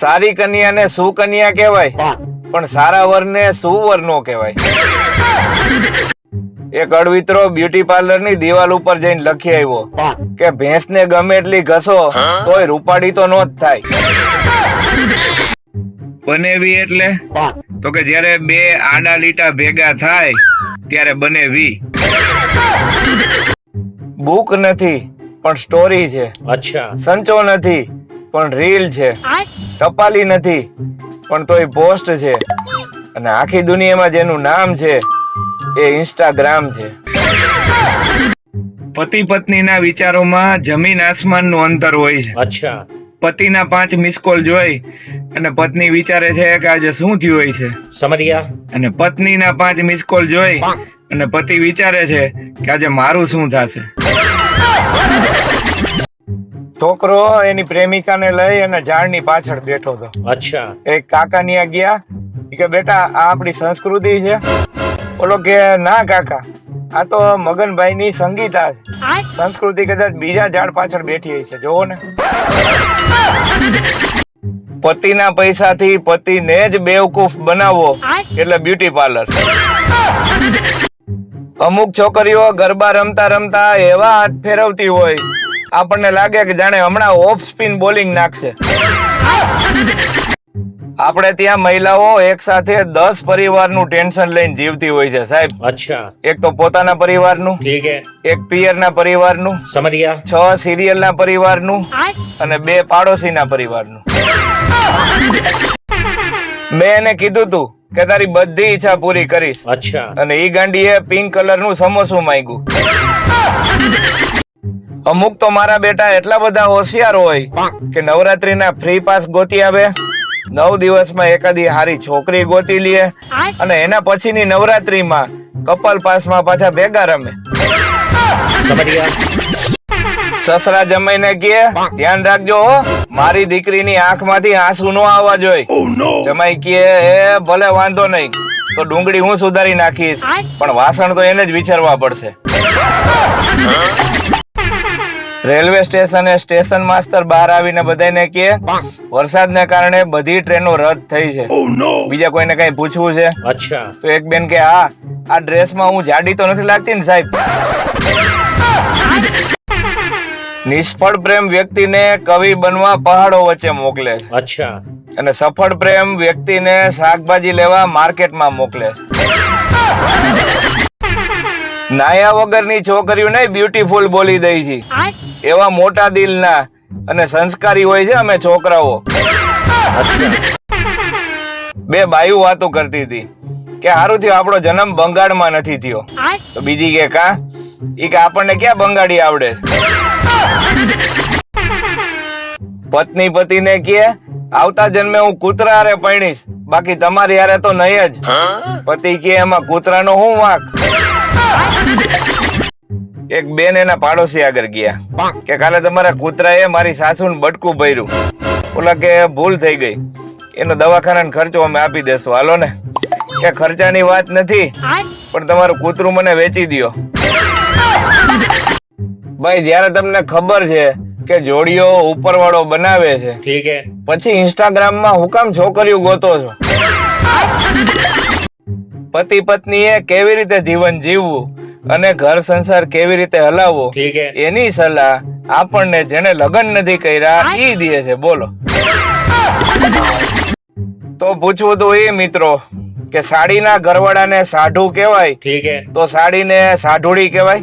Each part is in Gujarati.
સારી કન્યાને સુકન્યા કહેવાય? પણ સારા વરને સુવર નો કહેવાય? એક અડવિત્રો બ્યુટી પાર્લરની દિવાલ ઉપર જઈને લખી આવ્યો કે ભેંસને ગમે એટલી ઘસો તોય રૂપાડી તો નો જ થાય. બનેવી એટલે? તો કે જ્યારે બે આડા લીટા ભેગા થાય ત્યારે બનેવી બુક નથી પણ સ્ટોરી છે. અચ્છા. સંચો નથી પણ રીલ છે. ટપાલી નથી પણ તોય પોસ્ટ છે. અને આખી દુનિયામાં જેનું નામ છે એ ઇન્સ્ટાગ્રામ છે. પતિ પત્નીના વિચારોમાં જમીન આસમાનનું અંતર હોય છે. અચ્છા. પતિના પાંચ મિસ કોલ જોઈ અને પત્ની વિચારે છે કે આજે શું થયું હોય છે. સમજ ગયા? અને પત્નીના પાંચ મિસ કોલ જોઈ અને પતિ વિચારે છે કે આજે મારું શું થશે. છોકરો એની પ્રેમિકાને લઈ અને ઝાડની પાછળ બેઠો હતો. અચ્છા. એક કાકા ની ગયા. કે બેટા આ આપણી સંસ્કૃતિ છે. બોલો કે ના કાકા. આ તો મગનભાઈ ની સંગીતા છે. સંસ્કૃતિ કદાચ બીજા ઝાડ પાછળ બેઠી હોય છે. જોવો ને. પતિના પૈસાથી પતિને જ બેવકૂફ બનાવવો એટલે બ્યુટી પાર્લર. અમુક છોકરીઓ ગરબા રમતા રમતા એવા હાથ ફેરવતી હોય આપણને લાગે કે જાણે હમણાં ઓફ સ્પિન બોલિંગ નાખશે. આપણે ત્યાં મહિલાઓ એક સાથે દસ પરિવારનું ટેન્શન લઈને જીવતી હોય છે સાહેબ. અચ્છા. એક તો પોતાના પરિવારનું ઠીક હે. એક પિયરના પરિવારનું સમજ ગયા છ સિરિયલના પરિવારનું અને બે પાડોશીના પરિવારનું. મેં એને કીધું તું કે તારી બધી ઈચ્છા પૂરી કરીશ. અચ્છા. અને ઈ ગાંડીએ પિંક કલરનું સમોસું માંગ્યું. અમુક તો મારા બેટા એટલા બધા હોશિયાર હોય કે નવરાત્રીના ફ્રી પાસ ગોતી આવે. નવ દિવસમાં એકાદી હારી છોકરી ગોતી લે અને એના પછીની નવરાત્રીમાં કપલ પાસમાં પાછા ભેગા રમે. સસરા જમાઈને કહે ધ્યાન રાખજો મારી દીકરીની આંખમાંથી આંસુ નો આવવા જોઈએ જમાઈ કહે એ ભલે વાંધો નહીં તો ડુંગળી હું સુધારી નાખીશ પણ વાસણ તો એને જ વિચારવા પડશે. રેલવે સ્ટેશને સ્ટેશન માસ્ટર બહાર આવીને બધાને કહે વરસાદને કારણે બધી ટ્રેનો રદ થઈ છે. બીજા કોઈને કઈ પૂછવું છે? અચ્છા. તો એક બેન કે હા આ ડ્રેસમાં હું જાડી તો નથી લાગતી ને સાહેબ? નિષ્ફળ પ્રેમ વ્યક્તિને કવિ બનવા પહાડો વચ્ચે મોકલે અચ્છા. અને સફળ પ્રેમ વ્યક્તિને શાકભાજી લેવા માર્કેટમાં મોકલે છે. નાયા વગરની છોકરીઓ નહીં બ્યુટીફુલ બોલી દઈ છે. એવા મોટા દિલના અને સંસ્કારી હોય છે અમે છોકરાઓ. બે બાયુ વાતો કરતી હતી કે સારું થયું આપણો જન્મ બંગાળમાં નથી થયો. તો બીજી કે કા? એ કે આપણને ક્યાં બંગાળી આવડે? પત્ની પતિને કે આવતા જન્મે હું કૂતરા હારે પરણીશ બાકી તમારી હારે તો નહીં જ. પતિ કે એમાં કૂતરાનો હું વાંક? એક બેન એના પાડોશી આગળ ગયા. કે કાલે તમારા કૂતરાએ મારી સાસુને બટકું ભર્યું. ઓલા કે ભૂલ થઈ ગઈ. એનો દવાખાનાનો ખર્ચો અમે આપી દેશું. હાલો ને? કે ખર્ચાની વાત નથી પણ તમારું કૂતરું મને વેચી દ્યો. ભાઈ જ્યારે તમને ખબર છે કે જોડીઓ ઉપરવાળો બનાવે છે ઠીક હે. પછી ઇન્સ્ટાગ્રામમાં હું કામ છોકરીઓ ગોતો છો? પતિ પત્નીએ કેવી રીતે જીવન જીવવું? અને ઘર સંસાર કેવી રીતે હલાવવો એની સલાહ આપણને જેને લગ્ન નથી કર્યા ઈ દે છે. બોલો. તો પૂછવું તો એ મિત્રો કે સાડીના ઘરવાળાને સાઢુ કહેવાય? ઠીક હે. તો સાડીને સાઢુડી કહેવાય?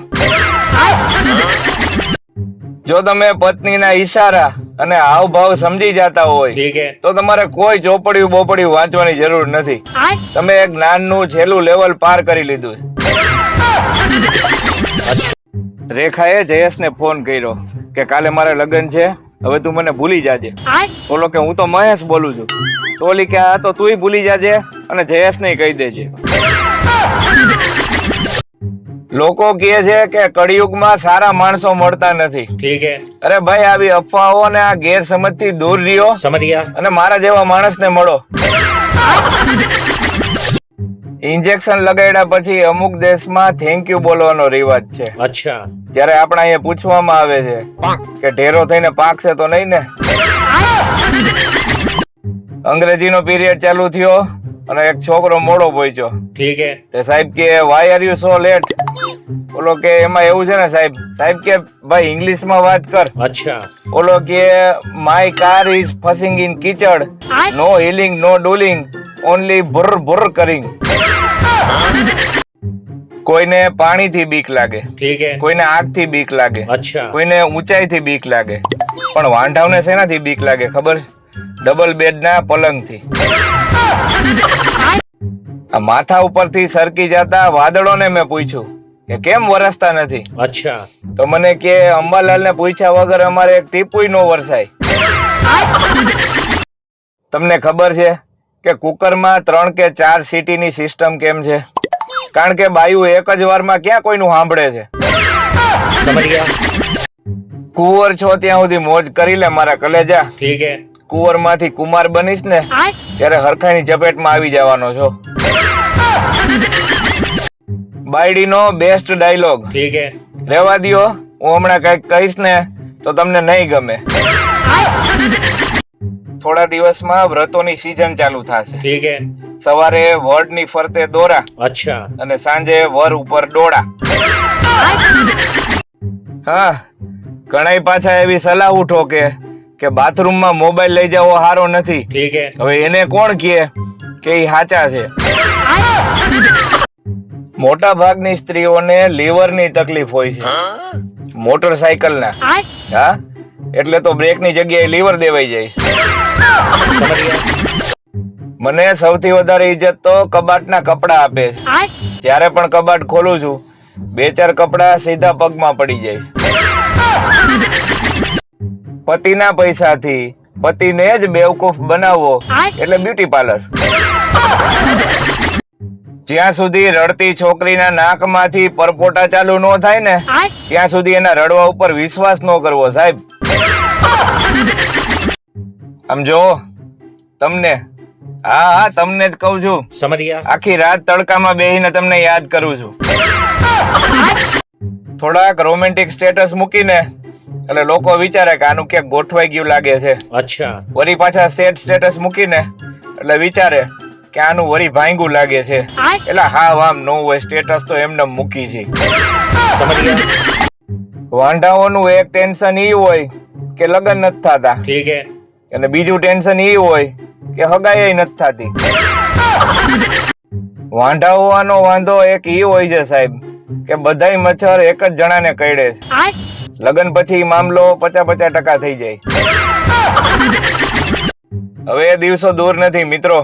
જો તમે પત્નીના ઈશારા અને હાવભાવ સમજી જતા હોય તો તમારે કોઈ ચોપડિયું બોપડિયું વાંચવાની જરૂર નથી. તમે એક જ્ઞાનનું છેલ્લું લેવલ પાર કરી લીધું છે. રેખાએ જયેશને ફોન કર્યો કે કાલે મારે લગ્ન છે હવે તું મને ભૂલી જાજે. બોલો કે હું તો મહેશ બોલું છું. તો ઓલી કે આ તો તુંય ભૂલી જાજે અને જયેશને કહી દેજે. લોકો કહે છે કે કળિયુગમાં સારા માણસો મળતા નથી. ઠીક હે. અરે ભાઈ આવી અફવાઓ ને આ ગેરસમજથી દૂર રહ્યો. સમજ ગયા? અને મારા જેવા માણસને મળો. ઇન્જેક્શન લગાડ્યા પછી અમુક દેશમાં થેન્ક યુ બોલવાનો રિવાજ છે. અચ્છા. જ્યારે આપણા અહીંયા પૂછવામાં આવે છે કે ઢેરો થઈને પાકશે તો નહીં ને? અંગ્રેજીનો પીરિયડ ચાલુ થયો. અને એક છોકરો મોડો પહોંચ્યો ઠીક હે. સાહેબ કે why are you so late ઓલો કે એમાં એવું છે ને સાહેબ સાહેબ કે ભાઈ ઇંગ્લિશમાં વાત કર. અચ્છા. ઓલો કે માય કાર ઇઝ ફસિંગ ઇન કિચડ. નો હિલિંગ નો ડોલિંગ ઓનલી ભુર ભુર કરિંગ કોઈને પાણી થી બીક લાગે. ઠીક હે. કોઈને આગથી બીક લાગે. અચ્છા. કોઈને ઊંચાઈ થી બીક લાગે. પણ વાંઢાવને શેનાથી બીક લાગે ખબર? ડબલ બેડ ના પલંગથી માથા ઉપરથી સરકી જતા વાદળોને મેં પૂછ્યું કે કેમ વરસતા નથી? અચ્છા. તો મને કે અંબાલાલ ને પૂછ્યા વગર અમારે એક ટીપુઈ નો વરસાય. તમને ખબર છે કે કુકરમાં ત્રણ કે ચાર સીટીની સિસ્ટમ કેમ છે? કારણ કે બાયુ એક જ વારમાં ક્યાં કોઈનું સાંભળે છે? કુંવર છો ત્યાં સુધી મોજ કરી લે મારા કલેજા. ઠીક કુંવરમાંથી કુમાર બનીશ ને ત્યારે હરખાની ચપેટમાં આવી જવાનો છો. બાયડીનો બેસ્ટ ડાયલોગ ઠીક હે. રેવા દો હું હમણાં કંઈક કહીશ ને તો તમને નહીં ગમે. થોડા દિવસમાં વ્રતોની સીઝન ચાલુ થશે. ઠીક હે. સવારે વડની ફરતે દોરા અચ્છા. અને સાંજે વર ઉપર ડોળા. હા ઘણાય પાછા એવી સલાહ ઉઠો કે કે બાથરૂમમાં મોબાઈલ લઈ જવો સારો નથી. હવે એને કોણ કહે કે એ સાચા છે? મોટા ભાગની સ્ત્રીઓને લીવરની તકલીફ હોય છે. મોટરસાયકલ ના હા? એટલે તો બ્રેકની જગ્યાએ લીવર દેવાઈ જાય. મને સૌથી વધારે ઇજ્જત તો કબાટના કપડા આપે છે. જ્યારે પણ કબાટ ખોલું છું બે ચાર કપડા સીધા પગમાં પડી જાય. પતિના પૈસાથી પતિને જ બેવકૂફ બનાવો એટલે બ્યુટી પાર્લર જ્યાં સુધી રડતી છોકરીના નાકમાંથી પરપોટા ચાલુ ન થાય ને ત્યાં સુધી એના રડવા ઉપર વિશ્વાસ ન કરવો સાહેબ. આમ જો તમને હા હા તમને જ કહું છું. આખી રાત તડકામાં બેહીને તમને યાદ કરું છું. થોડાક રોમેન્ટિક સ્ટેટસ મૂકીને એટલે લોકો વિચારે કે આનું ક્યાંક ગોઠવાઈ ગયું લાગે છે. અચ્છા. વરી પાછા સેટ સ્ટેટસ મૂકીને એટલે વિચારે કે આનું વળી ભાંગું લાગે છે. એટલે હા વામ નો હોય સ્ટેટસ તો એમને મૂકી છે. વાંઢાઓનું એક ટેન્શન ઈ હોય કે લગ્ન નથી થતા. ઠીક હે. અને બીજું ટેન્શન ઈ હોય કે હગાઈ નથી થતી. વાંઢા હોવાનો વાંધો એક ઈ હોય છે સાહેબ કે બધાય મચ્છર એક જ જણાને કઈડે છે. લગ્ન પછી મામલો પચાસ પચાસ ટકા થઈ જાય. હવે દિવસો દૂર નથી, મિત્રો.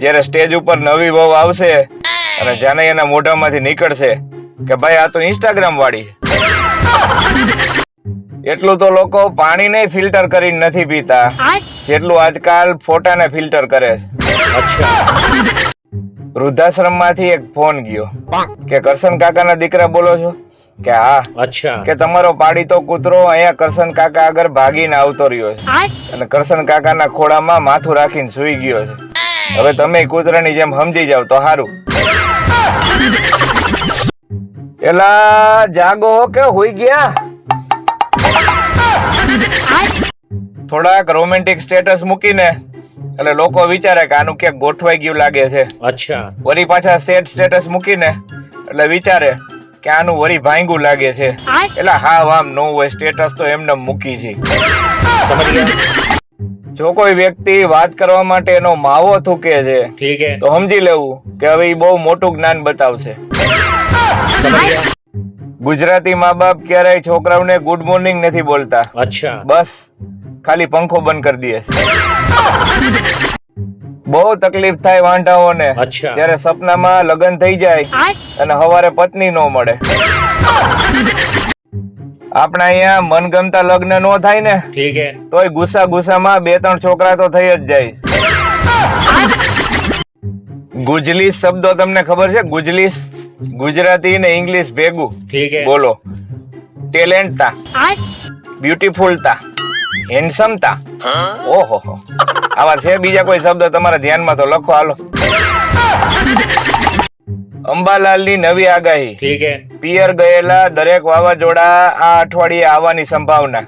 જયારે સ્ટેજ ઉપર નવી વહુ આવશે અને જાને એના મોઢામાંથી નીકળશે કે ભાઈ, આ તો ઇન્સ્ટાગ્રામ વાળી. એટલું તો લોકો પાણી ને ફિલ્ટર કરી નથી પીતા. જેટલું આજકાલ ફોટા ને ફિલ્ટર કરે. વૃદ્ધાશ્રમમાંથી એક ફોન ગયો. કે કરશન કાકાના દીકરા બોલો છો? કે હા. અચ્છા. કે તમારો પાડીતો કૂતરો અહીંયા કરશન કાકા આગળ ભાગીને આવતો રહ્યો છે. અને કરશન કાકાના ખોળામાં માથું રાખીને સૂઈ ગયો છે. હવે તમે કૂતરાની જેમ સમજી જાવ તો સારું એલા જાગો કે હોઈ ગયા? થોડાક રોમેન્ટિક સ્ટેટસ મૂકીને એટલે લોકો વિચારે કે આનું ક્યાંક ગોઠવાઈ ગયું લાગે છે. અચ્છા. વળી પાછા સ્ટેટ સ્ટેટસ મૂકીને એટલે વિચારે કે આનું વરી ભાંગું લાગે છે. એટલે હા વામ નો હોય સ્ટેટસ તો એમને મૂકી છે. જો કોઈ વ્યક્તિ વાત કરવા માટે એનો માવો થૂકે છે તો સમજી લેવું કે હવે એ બહુ મોટું જ્ઞાન બતાવશે. ગુજરાતી મા બાપ ક્યારેય છોકરાઓને ગુડ મોર્નિંગ નથી બોલતા. અચ્છા. બસ ખાલી પંખો બંધ કરી દે છે. બહુ તકલીફ થાય વાંઢાઓને. જયારે સપનામાં લગ્ન થઈ જાય અને હવારે પત્ની નો મળે. આપણા અહીંયા મનગમતા લગ્ન નો થાય ને તોય ગુસ્સા ગુસ્સામાં બે ત્રણ છોકરા તો થઈ જ જાય. ગુજલીસ શબ્દો તમને ખબર છે? ગુજલીસ ગુજરાતી ને ઇંગ્લિશ ભેગું. બોલો ટેલેન્ટ તા બ્યુટીફુલ તા હેન્ડસમ તા હો? આવા છે બીજા કોઈ શબ્દ તમારા ધ્યાનમાં તો લખો હાલો. અંબાલાલની નવી આગાહી. ઠીક હે. પિયર ગયેલા દરેક વાવાઝોડા આ અઠવાડિયે આવવાની સંભાવના.